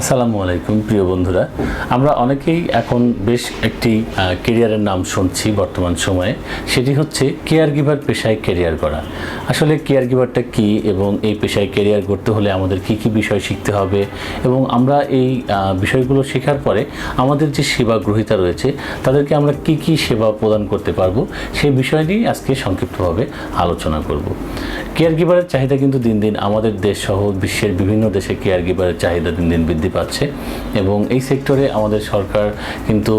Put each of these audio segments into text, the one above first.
আসসালামু আলাইকুম, প্রিয় বন্ধুরা। আমরা অনেকেই এখন বেশ একটি কেরিয়ারের নাম শুনছি বর্তমান সময়ে। সেটি হচ্ছে কেয়ার গিভার পেশায় কেরিয়ার করা। আসলে কেয়ার গিভারটা কী এবং এই পেশায় কেরিয়ার করতে হলে আমাদের কি কি বিষয় শিখতে হবে? এবং আমরা এই বিষয়গুলো শেখার পরে আমাদের যে সেবা গ্রহীতা রয়েছে, তাদেরকে আমরা কি কি সেবা প্রদান করতে পারব, সেই বিষয় নিয়ে আজকে সংক্ষিপ্তভাবে আলোচনা করব। কেয়ার গিভারের চাহিদা কিন্তু দিন দিন আমাদের দেশ সহ বিশ্বের বিভিন্ন দেশে কেয়ার গিভারের চাহিদা দিন দিন বৃদ্ধি পাচ্ছে এবং এই সেক্টরে আমাদের সরকার কিন্তু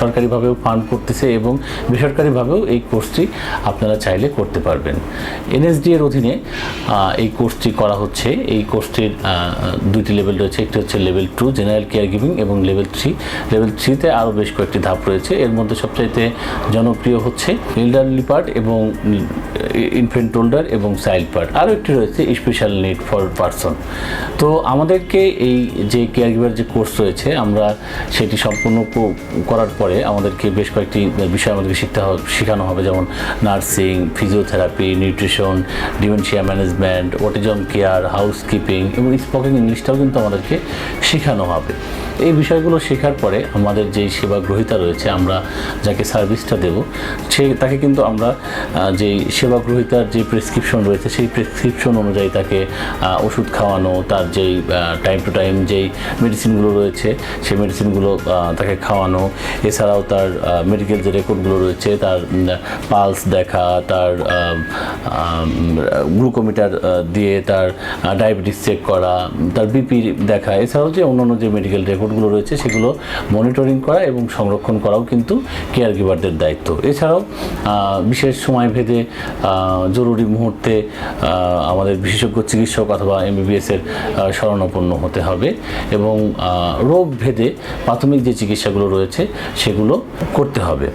সরকারিভাবেও ফান্ড করতেছে এবং বেসরকারিভাবেও এই কোর্সটি আপনারা চাইলে করতে পারবেন। এনএসডি এর অধীনে এই কোর্সটি করা হচ্ছে। এই কোর্সটির দুইটি লেভেল রয়েছে। একটি হচ্ছে level two general care giving এবং লেভেল থ্রি লেভেল থ্রিতে আরও বেশ কয়েকটি ধাপ রয়েছে। এর মধ্যে সবচাইতে জনপ্রিয় হচ্ছে এল্ডারলি পার্ট এবং ইনফেন্ট হোল্ডার এবং চাইল্ড পার্ট আরও একটি রয়েছে স্পেশাল নিড ফর পারসন তো আমাদেরকে এই যে কেয়ার যে কোর্স রয়েছে, আমরা সেটি সম্পূর্ণ করার পরে আমাদেরকে বেশ কয়েকটি বিষয় আমাদেরকে শিখতে হবে শেখানো হবে। যেমন nursing, physiotherapy, nutrition, dementia management, autism care, housekeeping এবং স্পোকেন ইংলিশটাও কিন্তু আমাদেরকে শেখানো হবে। এই বিষয়গুলো শেখার পরে আমাদের যেই সেবা গ্রহীতা রয়েছে, আমরা যাকে সার্ভিসটা দেব, সে, তাকে কিন্তু আমরা যেই সেবা গ্রহীতার যে প্রেসক্রিপশন রয়েছে, সেই প্রেসক্রিপশন অনুযায়ী তাকে ওষুধ খাওয়ানো, তার যেই টাইম টু টাইম যেই মেডিসিনগুলো রয়েছে, সেই মেডিসিনগুলো তাকে খাওয়ানো। এছাড়াও তার মেডিকেল যে রেকর্ডগুলো রয়েছে, তার পালস দেখা, তার গ্লুকোমিটার দিয়ে তার ডায়াবেটিস চেক করা, তার বিপি দেখা। এছাড়াও যে অন্যান্য যে মেডিকেল রেকর্ডগুলো রয়েছে, সেগুলো মনিটরিং করা এবং সংরক্ষণ করাও কিন্তু কেয়ার গিভারদের দায়িত্ব। এছাড়াও বিশেষ সময় ভেদে জরুরি মুহূর্তে আমাদের বিশেষজ্ঞ চিকিৎসক অথবা এমবিবিএসের শরণাপন্ন হতে হবে। এবং রোগ ভেদে প্রাথমিক যে চিকিৎসাগুলো রয়েছে সেগুলো করতে হবে।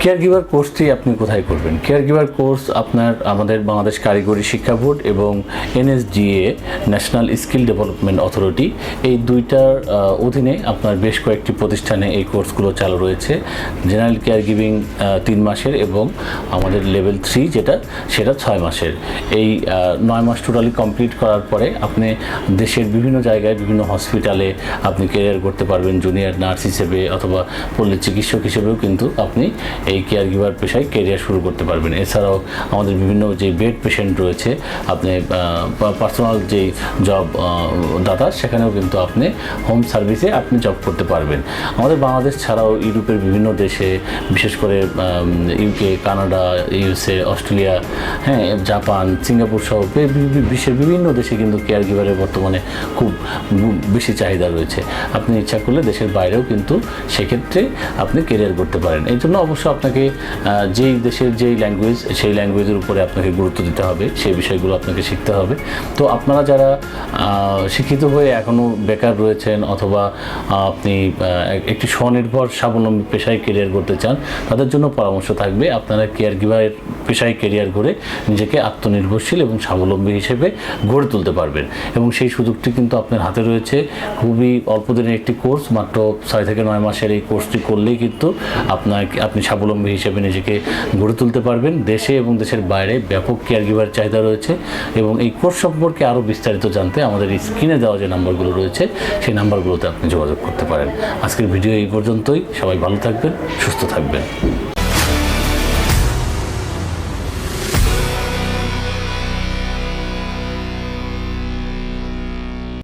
কেয়ার গিভার কোর্সটি আপনি কোথায় করবেন? কেয়ার গিভার কোর্স আপনার আমাদের বাংলাদেশ কারিগরি শিক্ষা বোর্ড এবং NSDA national skill development authority এই দুইটার অধীনে আপনার বেশ কয়েকটি প্রতিষ্ঠানে এই কোর্সগুলো চালু রয়েছে। জেনারেল কেয়ার গিভিং তিন মাসের এবং আমাদের লেভেল থ্রি যেটা, সেটা ছয় মাসের। এই নয় মাস টোটালি কমপ্লিট করার পরে আপনি দেশের বিভিন্ন জায়গায় বিভিন্ন হসপিটালে আপনি কেরিয়ার করতে পারবেন জুনিয়র নার্স হিসেবে অথবা পল্লী চিকিৎসক হিসেবেও কিন্তু আপনি এই কেয়ার গিভার পেশায় কেরিয়ার শুরু করতে পারবেন। এছাড়াও আমাদের বিভিন্ন যে বেড পেশেন্ট রয়েছে, আপনি পার্সোনাল যে জব দাতা, সেখানেও কিন্তু আপনি হোম সার্ভিসে আপনি জব করতে পারবেন। আমাদের বাংলাদেশ ছাড়াও ইউরোপের বিভিন্ন দেশে, বিশেষ করে ইউকে কানাডা ইউএসএ অস্ট্রেলিয়া হ্যাঁ জাপান, সিঙ্গাপুর সহ বিশ্বের বিভিন্ন দেশে কিন্তু কেয়ার গিভারের বর্তমানে খুব বেশি চাহিদা রয়েছে। আপনি ইচ্ছা করলে দেশের বাইরেও কিন্তু সেক্ষেত্রে আপনি কেরিয়ার করতে পারেন। এই জন্য অবশ্য আপনাকে যেই দেশের যেই ল্যাঙ্গুয়েজ সেই ল্যাঙ্গুয়েজের উপরে আপনাকে গুরুত্ব দিতে হবে, সেই বিষয়গুলো আপনাকে শিখতে হবে। তো আপনারা যারা শিক্ষিত হয়ে এখনও বেকার রয়েছেন অথবা আপনি একটি স্বনির্ভর, স্বাবলম্বী পেশায় কেরিয়ার করতে চান, তাদের জন্য পরামর্শ থাকবে আপনারা কেয়ার গিভারের পেশায় কেরিয়ার করে নিজেকে আত্মনির্ভরশীল এবং স্বাবলম্বী হিসেবে গড়ে তুলতে পারবেন। এবং সেই সুযোগটি কিন্তু আপনার হাতে রয়েছে। খুবই অল্প দিনের একটি কোর্স মাত্র ছয় থেকে নয় মাসের এই কোর্সটি করলেই কিন্তু আপনার আপনি স্বাবলম্বী হিসেবে নিজেকে গড়ে তুলতে পারবেন। দেশে এবং দেশের বাইরে ব্যাপক কেয়ার গিভার চাহিদা রয়েছে এবং এই কোর্স সম্পর্কে আরও বিস্তারিত জানতে আমাদের স্ক্রিনে দেওয়া যে নাম্বারগুলো রয়েছে, সেই নাম্বারগুলোতে আপনি যোগাযোগ করতে পারেন। আজকের ভিডিও এই পর্যন্তই। সবাই ভালো থাকবেন, সুস্থ থাকবেন।